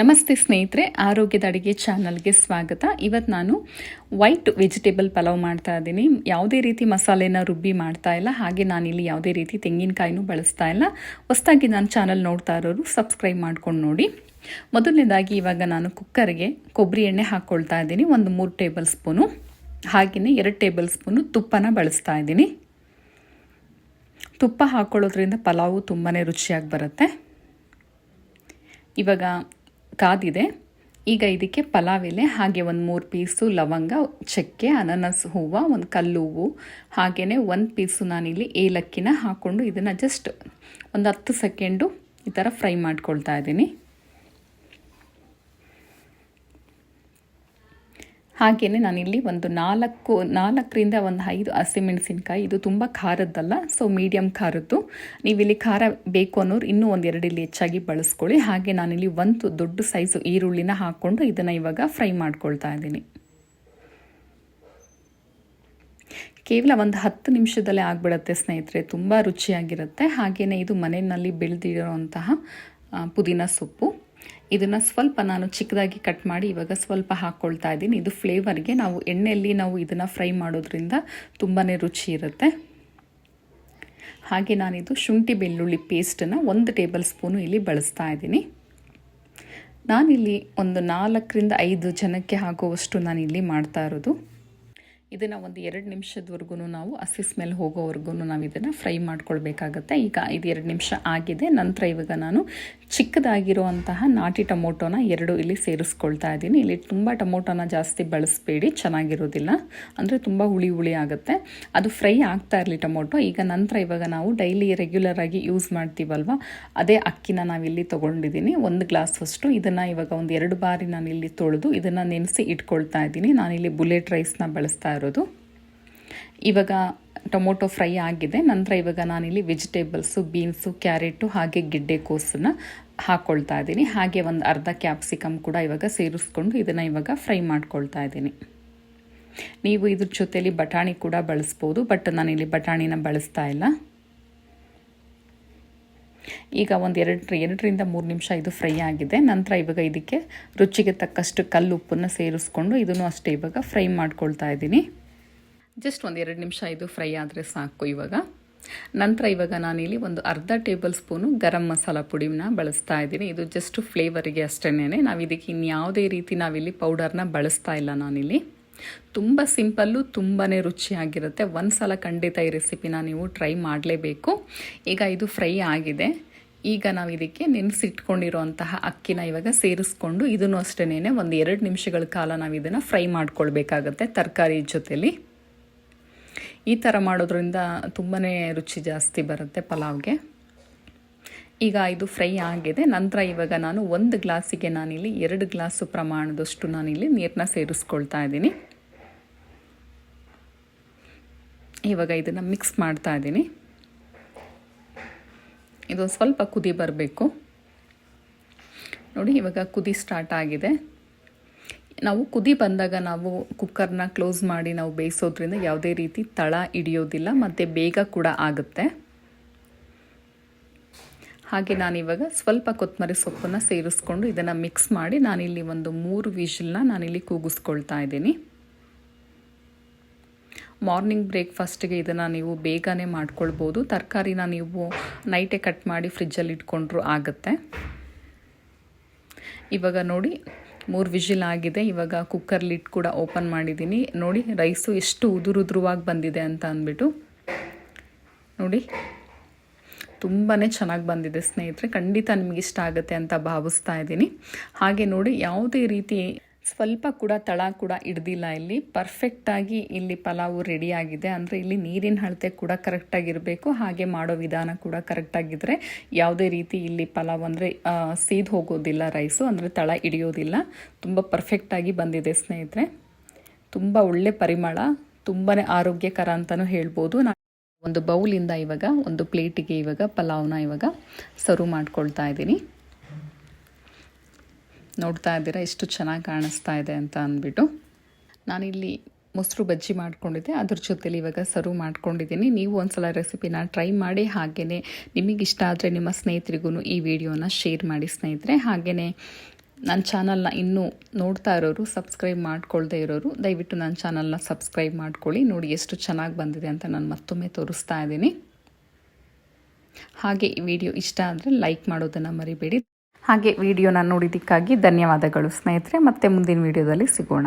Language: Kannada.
ನಮಸ್ತೆ ಸ್ನೇಹಿತರೆ, ಆರೋಗ್ಯದ ಅಡುಗೆ ಚಾನಲ್ಗೆ ಸ್ವಾಗತ. ಇವತ್ತು ನಾನು ವೈಟ್ ವೆಜಿಟೇಬಲ್ ಪಲಾವ್ ಮಾಡ್ತಾ ಇದ್ದೀನಿ. ಯಾವುದೇ ರೀತಿ ಮಸಾಲೆನ ರುಬ್ಬಿ ಮಾಡ್ತಾ ಇಲ್ಲ. ಹಾಗೆ ನಾನಿಲ್ಲಿ ಯಾವುದೇ ರೀತಿ ತೆಂಗಿನಕಾಯಿನೂ ಬಳಸ್ತಾ ಇಲ್ಲ. ಹೊಸದಾಗಿ ನಾನು ಚಾನಲ್ ನೋಡ್ತಾ ಇರೋರು ಸಬ್ಸ್ಕ್ರೈಬ್ ಮಾಡ್ಕೊಂಡು ನೋಡಿ. ಮೊದಲನೇದಾಗಿ ಇವಾಗ ನಾನು ಕುಕ್ಕರ್ಗೆ ಕೊಬ್ಬರಿ ಎಣ್ಣೆ ಹಾಕ್ಕೊಳ್ತಾ ಇದ್ದೀನಿ. ಒಂದು ಮೂರು ಟೇಬಲ್ ಸ್ಪೂನು. ಹಾಗೆಯೇ ಎರಡು ಟೇಬಲ್ ಸ್ಪೂನು ತುಪ್ಪನ ಬಳಸ್ತಾ ಇದ್ದೀನಿ. ತುಪ್ಪ ಹಾಕ್ಕೊಳ್ಳೋದ್ರಿಂದ ಪಲಾವು ತುಂಬಾ ರುಚಿಯಾಗಿ ಬರುತ್ತೆ. ಇವಾಗ ಕಾದಿದೆ. ಈಗ ಇದಕ್ಕೆ ಪಲಾವ್ ಎಲೆ, ಹಾಗೆ ಒಂದು ಮೂರು ಪೀಸು ಲವಂಗ, ಚಕ್ಕೆ, ಅನಾನಸ್ ಹೂವು, ಒಂದು ಕಲ್ಲು ಹೂವು ಹಾಗೆಯೇ ಒಂದು ಪೀಸು ನಾನಿಲ್ಲಿ ಏಲಕ್ಕಿನ ಹಾಕ್ಕೊಂಡು ಇದನ್ನು ಜಸ್ಟ್ ಒಂದು ಹತ್ತು ಸೆಕೆಂಡು ಈ ಥರ ಫ್ರೈ ಮಾಡ್ಕೊಳ್ತಾ ಇದ್ದೀನಿ. ಹಾಗೆಯೇ ನಾನಿಲ್ಲಿ ಒಂದು ನಾಲ್ಕು, ನಾಲ್ಕರಿಂದ ಒಂದು ಐದು ಹಸಿಮೆಣಸಿನ್ಕಾಯಿ ಇದು ತುಂಬ ಖಾರದ್ದಲ್ಲ ಸೊ ಮೀಡಿಯಮ್ ಖಾರದ್ದು. ನೀವಿಲ್ಲಿ ಖಾರ ಬೇಕು ಅನ್ನೋರು ಇನ್ನೂ ಒಂದು ಎರಡು ಇಲ್ಲಿ ಹೆಚ್ಚಾಗಿ ಬಳಸ್ಕೊಳ್ಳಿ. ಹಾಗೆ ನಾನಿಲ್ಲಿ ಒಂದು ದೊಡ್ಡ ಸೈಜು ಈರುಳ್ಳಿನ ಹಾಕ್ಕೊಂಡು ಇದನ್ನು ಇವಾಗ ಫ್ರೈ ಮಾಡ್ಕೊಳ್ತಾ ಇದ್ದೀನಿ. ಕೇವಲ ಒಂದು ಹತ್ತು ನಿಮಿಷದಲ್ಲೇ ಆಗಿಬಿಡುತ್ತೆ ಸ್ನೇಹಿತರೆ, ತುಂಬ ರುಚಿಯಾಗಿರುತ್ತೆ. ಹಾಗೆಯೇ ಇದು ಮನೆಯಲ್ಲಿ ಬೆಳೆದಿರೋಂತಹ ಪುದೀನ ಸೊಪ್ಪು. ಇದನ್ನು ಸ್ವಲ್ಪ ನಾನು ಚಿಕ್ಕದಾಗಿ ಕಟ್ ಮಾಡಿ ಇವಾಗ ಸ್ವಲ್ಪ ಹಾಕ್ಕೊಳ್ತಾ ಇದ್ದೀನಿ. ಇದು ಫ್ಲೇವರ್ಗೆ ನಾವು ಎಣ್ಣೆಯಲ್ಲಿ ನಾವು ಇದನ್ನು ಫ್ರೈ ಮಾಡೋದ್ರಿಂದ ತುಂಬಾ ರುಚಿ ಇರುತ್ತೆ. ಹಾಗೆ ನಾನಿದು ಶುಂಠಿ ಬೆಳ್ಳುಳ್ಳಿ ಪೇಸ್ಟನ್ನು ಒಂದು ಟೇಬಲ್ ಸ್ಪೂನು ಇಲ್ಲಿ ಬಳಸ್ತಾ ಇದ್ದೀನಿ. ನಾನಿಲ್ಲಿ ಒಂದು ನಾಲ್ಕರಿಂದ ಐದು ಜನಕ್ಕೆ ಆಗುವಷ್ಟು ನಾನಿಲ್ಲಿ ಮಾಡ್ತಾ ಇರೋದು. ಇದನ್ನು ಒಂದು ಎರಡು ನಿಮಿಷದವರೆಗೂ ನಾವು ಹಸಿ ಸ್ಮೆಲ್ ಹೋಗೋವರೆಗೂ ನಾವು ಇದನ್ನು ಫ್ರೈ ಮಾಡ್ಕೊಳ್ಬೇಕಾಗತ್ತೆ. ಈಗ ಇದು ಎರಡು ನಿಮಿಷ ಆಗಿದೆ. ನಂತರ ಇವಾಗ ನಾನು ಚಿಕ್ಕದಾಗಿರುವಂತಹ ನಾಟಿ ಟೊಮೊಟೊನ ಎರಡು ಇಲ್ಲಿ ಸೇರಿಸ್ಕೊಳ್ತಾ ಇದ್ದೀನಿ. ಇಲ್ಲಿ ತುಂಬ ಟೊಮೊಟೊನ ಜಾಸ್ತಿ ಬಳಸಬೇಡಿ, ಚೆನ್ನಾಗಿರೋದಿಲ್ಲ. ಅಂದರೆ ತುಂಬ ಹುಳಿ ಹುಳಿ ಆಗುತ್ತೆ. ಅದು ಫ್ರೈ ಆಗ್ತಾ ಇರಲಿ ಟೊಮೊಟೊ. ಈಗ ನಂತರ ಇವಾಗ ನಾವು ಡೈಲಿ ರೆಗ್ಯುಲರ್ ಆಗಿ ಯೂಸ್ ಮಾಡ್ತೀವಲ್ವ? ಅದೇ ಅಕ್ಕಿನ ನಾವಿಲ್ಲಿ ತೊಗೊಂಡಿದ್ದೀನಿ ಒಂದು ಗ್ಲಾಸ್ ಅಷ್ಟು ಇದನ್ನು ಇವಾಗ ಒಂದು ಎರಡು ಬಾರಿ ನಾನು ಇಲ್ಲಿ ತೊಳೆದು ಇದನ್ನು ನೆನೆಸಿ ಇಟ್ಕೊಳ್ತಾ ಇದ್ದೀನಿ. ನಾನಿಲ್ಲಿ ಬುಲೆಟ್ ರೈಸ್ನ ಬಳಸ್ತಾ ಇರೋದು. ಇವಾಗ ಟೊಮೊಟೊ ಫ್ರೈ ಆಗಿದೆ. ನಂತರ ಇವಾಗ ನಾನಿಲ್ಲಿ ವೆಜಿಟೇಬಲ್ಸು, ಬೀನ್ಸು, ಕ್ಯಾರೆಟು ಹಾಗೆ ಗಿಡ್ಡೆ ಕೋಸನ್ನ ಹಾಕ್ಕೊಳ್ತಾ ಇದ್ದೀನಿ. ಹಾಗೆ ಒಂದು ಅರ್ಧ ಕ್ಯಾಪ್ಸಿಕಮ್ ಕೂಡ ಇವಾಗ ಸೇರಿಸ್ಕೊಂಡು ಇದನ್ನು ಇವಾಗ ಫ್ರೈ ಮಾಡ್ಕೊಳ್ತಾ ಇದ್ದೀನಿ. ನೀವು ಇದ್ರ ಜೊತೆಯಲ್ಲಿ ಬಟಾಣಿ ಕೂಡ ಬಳಸ್ಬೋದು, ಬಟ್ ನಾನಿಲ್ಲಿ ಬಟಾಣಿನ ಬಳಸ್ತಾ ಇಲ್ಲ. ಈಗ ಒಂದು ಎರಡು ಎರಡರಿಂದ ಮೂರು ನಿಮಿಷ ಇದು ಫ್ರೈ ಆಗಿದೆ. ನಂತರ ಇವಾಗ ಇದಕ್ಕೆ ರುಚಿಗೆ ತಕ್ಕಷ್ಟು ಕಲ್ಲು ಉಪ್ಪನ್ನು ಸೇರಿಸ್ಕೊಂಡು ಇದನ್ನು ಅಷ್ಟೇ ಇವಾಗ ಫ್ರೈ ಮಾಡ್ಕೊಳ್ತಾ ಇದ್ದೀನಿ. ಜಸ್ಟ್ ಒಂದು ಎರಡು ನಿಮಿಷ ಇದು ಫ್ರೈ ಆದರೆ ಸಾಕು ಇವಾಗ. ನಂತರ ಇವಾಗ ನಾನಿಲ್ಲಿ ಒಂದು ಅರ್ಧ ಟೇಬಲ್ ಸ್ಪೂನು ಗರಂ ಮಸಾಲ ಪುಡಿನ ಬಳಸ್ತಾ ಇದ್ದೀನಿ. ಇದು ಜಸ್ಟ್ ಫ್ಲೇವರಿಗೆ ಅಷ್ಟೇನೆ ನಾವು ಇದಕ್ಕೆ ಇನ್ಯಾವುದೇ ರೀತಿ ನಾವಿಲ್ಲಿ ಪೌಡರ್ನ ಬಳಸ್ತಾ ಇಲ್ಲ ನಾನಿಲ್ಲಿ. ತುಂಬ ಸಿಂಪಲ್ಲು ತುಂಬಾ ರುಚಿಯಾಗಿರುತ್ತೆ. ಒಂದು ಸಲ ಖಂಡಿತ ಈ ರೆಸಿಪಿನ ನೀವು ಟ್ರೈ ಮಾಡಲೇಬೇಕು. ಈಗ ಇದು ಫ್ರೈ ಆಗಿದೆ. ಈಗ ನಾವು ಇದಕ್ಕೆ ನೆನೆಸಿಟ್ಕೊಂಡಿರೋಂತಹ ಅಕ್ಕಿನ ಇವಾಗ ಸೇರಿಸ್ಕೊಂಡು ಇದನ್ನು ಅಷ್ಟೇನೆ ಒಂದು ಎರಡು ನಿಮಿಷಗಳ ಕಾಲ ನಾವು ಇದನ್ನು ಫ್ರೈ ಮಾಡ್ಕೊಳ್ಬೇಕಾಗತ್ತೆ ತರಕಾರಿ ಜೊತೆಲಿ. ಈ ಥರ ಮಾಡೋದ್ರಿಂದ ತುಂಬಾ ರುಚಿ ಜಾಸ್ತಿ ಬರುತ್ತೆ ಪಲಾವ್ಗೆ. ಈಗ ಇದು ಫ್ರೈ ಆಗಿದೆ. ನಂತರ ಇವಾಗ ನಾನು ಒಂದು ಗ್ಲಾಸಿಗೆ ನಾನಿಲ್ಲಿ ಎರಡು ಗ್ಲಾಸು ಪ್ರಮಾಣದಷ್ಟು ನಾನಿಲ್ಲಿ ನೀರನ್ನ ಸೇರಿಸ್ಕೊಳ್ತಾ ಇದ್ದೀನಿ. ಇವಾಗ ಇದನ್ನು ಮಿಕ್ಸ್ ಮಾಡ್ತಾ ಇದ್ದೀನಿ. ಇದು ಸ್ವಲ್ಪ ಕುದಿ ಬರಬೇಕು. ನೋಡಿ, ಇವಾಗ ಕುದಿ ಸ್ಟಾರ್ಟ್ ಆಗಿದೆ. ನಾವು ಕುದಿ ಬಂದಾಗ ನಾವು ಕುಕ್ಕರ್ನ ಕ್ಲೋಸ್ ಮಾಡಿ ನಾವು ಬೇಯಿಸೋದ್ರಿಂದ ಯಾವುದೇ ರೀತಿ ತಳ ಹಿಡಿಯೋದಿಲ್ಲ, ಮತ್ತು ಬೇಗ ಕೂಡ ಆಗುತ್ತೆ. ಹಾಗೆ ನಾನಿವಾಗ ಸ್ವಲ್ಪ ಕೊತ್ತಂಬರಿ ಸೊಪ್ಪನ್ನು ಸೇರಿಸ್ಕೊಂಡು ಇದನ್ನು ಮಿಕ್ಸ್ ಮಾಡಿ ನಾನಿಲ್ಲಿ ಒಂದು ಮೂರು ವಿಷಲ್ನ ನಾನಿಲ್ಲಿ ಕೂಗಿಸ್ಕೊಳ್ತಾ ಇದ್ದೀನಿ. ಮಾರ್ನಿಂಗ್ ಬ್ರೇಕ್ಫಾಸ್ಟಿಗೆ ಇದನ್ನು ನೀವು ಬೇಗನೆ ಮಾಡ್ಕೊಳ್ಬೋದು. ತರಕಾರಿನ ನೀವು ನೈಟೇ ಕಟ್ ಮಾಡಿ ಫ್ರಿಜ್ಜಲ್ಲಿ ಇಟ್ಕೊಂಡ್ರೂ ಆಗುತ್ತೆ. ಇವಾಗ ನೋಡಿ, ಮೂರು ವಿಜಿಲ್ ಆಗಿದೆ. ಇವಾಗ ಕುಕ್ಕರ್ ಲಿಟ್ ಕೂಡ ಓಪನ್ ಮಾಡಿದ್ದೀನಿ ನೋಡಿ ರೈಸು ಎಷ್ಟು ಉದುರುದುರುವಾಗಿ ಬಂದಿದೆ ಅಂತ ಅಂದ್ಬಿಟ್ಟು. ನೋಡಿ ತುಂಬಾ ಚೆನ್ನಾಗಿ ಬಂದಿದೆ ಸ್ನೇಹಿತರೆ. ಖಂಡಿತ ನಿಮಗೆ ಆಗುತ್ತೆ ಅಂತ ಭಾವಿಸ್ತಾ ಇದ್ದೀನಿ. ಹಾಗೆ ನೋಡಿ, ಯಾವುದೇ ರೀತಿ ಸ್ವಲ್ಪ ಕೂಡ ತಳ ಕೂಡ ಹಿಡ್ದಿಲ್ಲ ಇಲ್ಲಿ. ಪರ್ಫೆಕ್ಟಾಗಿ ಇಲ್ಲಿ ಪಲಾವು ರೆಡಿಯಾಗಿದೆ ಅಂದರೆ ಇಲ್ಲಿ ನೀರಿನ ಅಳತೆ ಕೂಡ ಕರೆಕ್ಟಾಗಿರಬೇಕು ಹಾಗೆ ಮಾಡೋ ವಿಧಾನ ಕೂಡ ಕರೆಕ್ಟಾಗಿದ್ದರೆ ಯಾವುದೇ ರೀತಿ ಇಲ್ಲಿ ಪಲಾವ್ ಅಂದರೆ ಸೀದ್ ಹೋಗೋದಿಲ್ಲ ರೈಸು ಅಂದರೆ ತಳ ಹಿಡಿಯೋದಿಲ್ಲ. ತುಂಬ ಪರ್ಫೆಕ್ಟಾಗಿ ಬಂದಿದೆ ಸ್ನೇಹಿತರೆ. ತುಂಬ ಒಳ್ಳೆ ಪರಿಮಳ. ತುಂಬಾ ಆರೋಗ್ಯಕರ ಅಂತಲೂ ಹೇಳ್ಬೋದು. ನಾನು ಒಂದು ಬೌಲಿಂದ ಇವಾಗ, ಒಂದು ಪ್ಲೇಟಿಗೆ ಇವಾಗ ಪಲಾವ್ನ ಇವಾಗ ಸರ್ವ್ ಮಾಡ್ಕೊಳ್ತಾ ಇದ್ದೀನಿ. ನೋಡ್ತಾ ಇದ್ದೀರಾ ಎಷ್ಟು ಚೆನ್ನಾಗಿ ಕಾಣಿಸ್ತಾ ಇದೆ ಅಂತ ಅಂದ್ಬಿಟ್ಟು. ನಾನಿಲ್ಲಿ ಮೊಸರು ಬಜ್ಜಿ ಮಾಡ್ಕೊಂಡಿದ್ದೆ, ಅದ್ರ ಜೊತೆಲಿ ಇವಾಗ ಸರ್ವ್ ಮಾಡ್ಕೊಂಡಿದ್ದೀನಿ. ನೀವು ಒಂದ್ಸಲ ರೆಸಿಪಿನ ಟ್ರೈ ಮಾಡಿ ಹಾಗೇ ನಿಮಗೆ ಇಷ್ಟ ಆದರೆ ನಿಮ್ಮ ಸ್ನೇಹಿತರಿಗೂ ಈ ವಿಡಿಯೋನ ಶೇರ್ ಮಾಡಿ ಸ್ನೇಹಿತರೆ. ಹಾಗೆಯೇ ನನ್ನ ಚಾನಲ್ನ ಇನ್ನೂ ನೋಡ್ತಾ ಇರೋರು, ಸಬ್ಸ್ಕ್ರೈಬ್ ಮಾಡ್ಕೊಳ್ದೇ ಇರೋರು, ದಯವಿಟ್ಟು ನನ್ನ ಚಾನಲ್ನ ಸಬ್ಸ್ಕ್ರೈಬ್ ಮಾಡ್ಕೊಳ್ಳಿ. ನೋಡಿ ಎಷ್ಟು ಚೆನ್ನಾಗಿ ಬಂದಿದೆ ಅಂತ ನಾನು ಮತ್ತೊಮ್ಮೆ ತೋರಿಸ್ತಾ ಇದ್ದೀನಿ. ಹಾಗೆ ಈ ವಿಡಿಯೋ ಇಷ್ಟ ಆದರೆ ಲೈಕ್ ಮಾಡೋದನ್ನು ಮರಿಬೇಡಿ. ಹಾಗೆ ವಿಡಿಯೋನ ನೋಡಿದ್ದಕ್ಕಾಗಿ ಧನ್ಯವಾದಗಳು ಸ್ನೇಹಿತರೆ ಮತ್ತೆ ಮುಂದಿನ ವಿಡಿಯೋದಲ್ಲಿ ಸಿಗೋಣ.